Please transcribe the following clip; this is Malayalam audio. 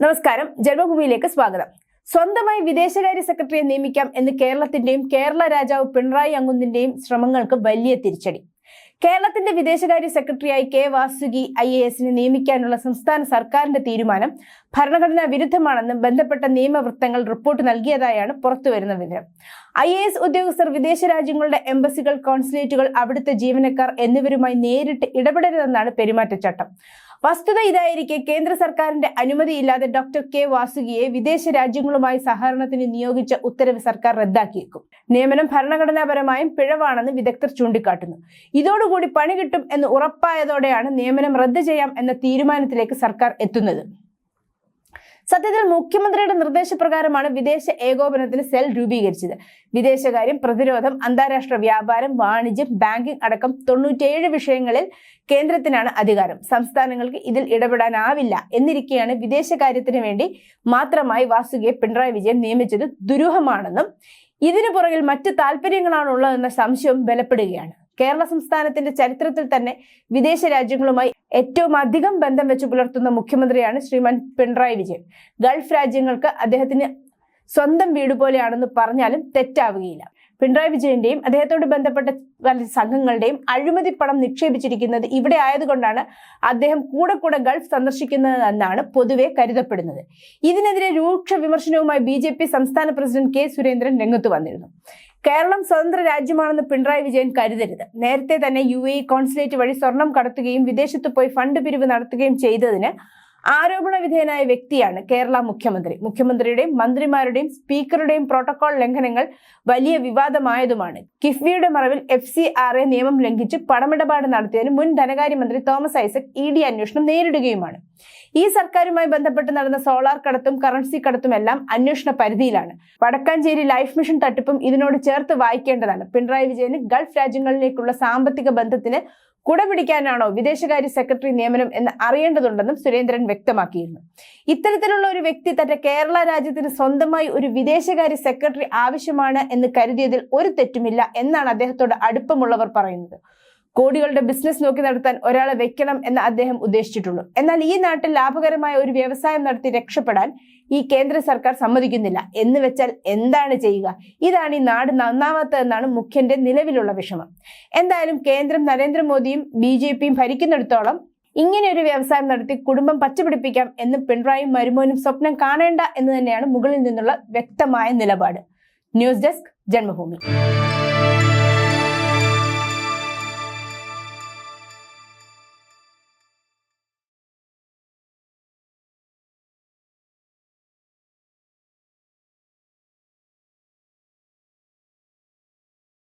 നമസ്കാരം. ജന്മഭൂമിയിലേക്ക് സ്വാഗതം. സ്വന്തമായി വിദേശകാര്യ സെക്രട്ടറിയെ നിയമിക്കാം എന്ന് കേരളത്തിന്റെയും കേരള രാജാവ് പിണറായി അങ്കുന്നിന്റെയും ശ്രമങ്ങൾക്ക് വലിയ തിരിച്ചടി. കേരളത്തിന്റെ വിദേശകാര്യ സെക്രട്ടറിയായി കെ വാസുകി ഐ എ എസിനെ നിയമിക്കാനുള്ള സംസ്ഥാന സർക്കാരിന്റെ തീരുമാനം ഭരണഘടനാ വിരുദ്ധമാണെന്ന് ബന്ധപ്പെട്ട നിയമവൃത്തങ്ങൾ റിപ്പോർട്ട് നൽകിയതായാണ് പുറത്തുവരുന്ന വിവരം. ഐ എ എസ് ഉദ്യോഗസ്ഥർ വിദേശ രാജ്യങ്ങളുടെ എംബസികൾ കോൺസുലേറ്റുകൾ അവിടുത്തെ ജീവനക്കാർ എന്നിവരുമായി നേരിട്ട് ഇടപെടരുതെന്നാണ് പെരുമാറ്റച്ചട്ടം. വസ്തുത ഇതായിരിക്കെ കേന്ദ്ര സർക്കാരിന്റെ അനുമതിയില്ലാതെ ഡോക്ടർ കെ വാസുകിയെ വിദേശ രാജ്യങ്ങളുമായി സഹകരണത്തിന് നിയോഗിച്ച ഉത്തരവ് സർക്കാർ റദ്ദാക്കിയേക്കും. നിയമനം ഭരണഘടനാപരമായും പിഴവാണെന്ന് വിദഗ്ധർ ചൂണ്ടിക്കാട്ടുന്നു. ഇതോടുകൂടി പണി കിട്ടും എന്ന് ഉറപ്പായതോടെയാണ് നിയമനം റദ്ദ് ചെയ്യാം എന്ന തീരുമാനത്തിലേക്ക് സർക്കാർ എത്തുന്നത്. സത്യത്തിൽ മുഖ്യമന്ത്രിയുടെ നിർദ്ദേശപ്രകാരമാണ് വിദേശ ഏകോപനത്തിന് സെൽ രൂപീകരിച്ചത്. വിദേശകാര്യം പ്രതിരോധം അന്താരാഷ്ട്ര വ്യാപാരം വാണിജ്യം ബാങ്കിംഗ് അടക്കം തൊണ്ണൂറ്റേഴ് വിഷയങ്ങളിൽ കേന്ദ്രത്തിനാണ് അധികാരം. സംസ്ഥാനങ്ങൾക്ക് ഇതിൽ ഇടപെടാനാവില്ല എന്നിരിക്കെയാണ് വിദേശകാര്യത്തിന് വേണ്ടി മാത്രമായി വാസുകിയെ പിണറായി വിജയൻ നിയമിച്ചത് ദുരൂഹമാണെന്നും ഇതിനു പുറകിൽ മറ്റ് താല്പര്യങ്ങളാണുള്ളതെന്ന സംശയവും ബലപ്പെടുകയാണ്. കേരള സംസ്ഥാനത്തിന്റെ ചരിത്രത്തിൽ തന്നെ വിദേശ രാജ്യങ്ങളുമായി ഏറ്റവും അധികം ബന്ധം വെച്ചു പുലർത്തുന്ന മുഖ്യമന്ത്രിയാണ് ശ്രീമാൻ പിണറായി വിജയൻ. ഗൾഫ് രാജ്യങ്ങൾക്ക് അദ്ദേഹത്തിന് സ്വന്തം വീട് പോലെയാണെന്ന് പറഞ്ഞാലും തെറ്റാവുകയില്ല. പിണറായി വിജയന്റെയും അദ്ദേഹത്തോട് ബന്ധപ്പെട്ട സംഘങ്ങളുടെയും അഴിമതി പണം നിക്ഷേപിച്ചിരിക്കുന്നത് ഇവിടെ ആയതുകൊണ്ടാണ് അദ്ദേഹം കൂടെ കൂടെ ഗൾഫ് സന്ദർശിക്കുന്നതെന്നാണ് പൊതുവെ കരുതപ്പെടുന്നത്. ഇതിനെതിരെ രൂക്ഷ വിമർശനവുമായി ബി ജെ പി സംസ്ഥാന പ്രസിഡന്റ് കെ സുരേന്ദ്രൻ രംഗത്ത് വന്നിരുന്നു. കേരളം സ്വതന്ത്ര രാജ്യമാണെന്ന് പിണറായി വിജയൻ കരുതരുത്. നേരത്തെ തന്നെ യു എ കോൺസുലേറ്റ് വഴി സ്വർണം കടത്തുകയും വിദേശത്ത് പോയി ഫണ്ട് പിരിവ് നടത്തുകയും ചെയ്തതിന് ആരോപണ വിധേയനായ വ്യക്തിയാണ് കേരള മുഖ്യമന്ത്രി. മുഖ്യമന്ത്രിയുടെയും മന്ത്രിമാരുടെയും സ്പീക്കറുടെയും പ്രോട്ടോകോൾ ലംഘനങ്ങൾ വലിയ വിവാദമായതുമാണ്. കിഫ്ബിയുടെ മറവിൽ എഫ് സി ആർ എ നിയമം ലംഘിച്ച് പണമിടപാട് നടത്തിയതിന് മുൻ ധനകാര്യമന്ത്രി തോമസ് ഐസക് ഇ ഡി അന്വേഷണം നേരിടുകയുമാണ്. ഈ സർക്കാരുമായി ബന്ധപ്പെട്ട് നടന്ന സോളാർ കടത്തും കറൻസി കടത്തും എല്ലാം അന്വേഷണ പരിധിയിലാണ്. വടക്കാഞ്ചേരി ലൈഫ് മിഷൻ തട്ടിപ്പും ഇതിനോട് ചേർത്ത് വായിക്കേണ്ടതാണ്. പിണറായി വിജയന് ഗൾഫ് രാജ്യങ്ങളിലേക്കുള്ള സാമ്പത്തിക ബന്ധത്തിന് കുടപിടിക്കാനാണോ വിദേശകാര്യ സെക്രട്ടറി നിയമനം എന്ന് അറിയേണ്ടതുണ്ടെന്നും സുരേന്ദ്രൻ വ്യക്തമാക്കിയിരുന്നു. ഇത്തരത്തിലുള്ള ഒരു വ്യക്തി തന്റെ കേരള രാജ്യത്തിന് സ്വന്തമായി ഒരു വിദേശകാര്യ സെക്രട്ടറി ആവശ്യമാണ് എന്ന് കരുതിയതിൽ ഒരു തെറ്റുമില്ല എന്നാണ് അദ്ദേഹത്തോട് അടുപ്പമുള്ളവർ പറയുന്നത്. കോടികളുടെ ബിസിനസ് നോക്കി നടത്താൻ ഒരാളെ വെക്കണം എന്ന് അദ്ദേഹം ഉദ്ദേശിച്ചിട്ടുള്ളൂ. എന്നാൽ ഈ നാട്ടിൽ ലാഭകരമായ ഒരു വ്യവസായം നടത്തി രക്ഷപ്പെടാൻ ഈ കേന്ദ്ര സർക്കാർ സമ്മതിക്കുന്നില്ല. എന്ന് വെച്ചാൽ എന്താണ് ചെയ്യുക? ഇതാണ് ഈ നാട് നന്നാവാത്തതെന്നാണ് മുഖ്യന്റെ നിലവിലുള്ള വിഷമം. എന്തായാലും കേന്ദ്രം നരേന്ദ്രമോദിയും ബി ജെ പിയും ഭരിക്കുന്നിടത്തോളം ഇങ്ങനെ ഒരു വ്യവസായം നടത്തി കുടുംബം പച്ചപിടിപ്പിക്കാം എന്ന് പിണറായും മരുമോനും സ്വപ്നം കാണേണ്ട എന്ന് തന്നെയാണ് മുകളിൽ നിന്നുള്ള വ്യക്തമായ നിലപാട്. News desk Janmabhumi.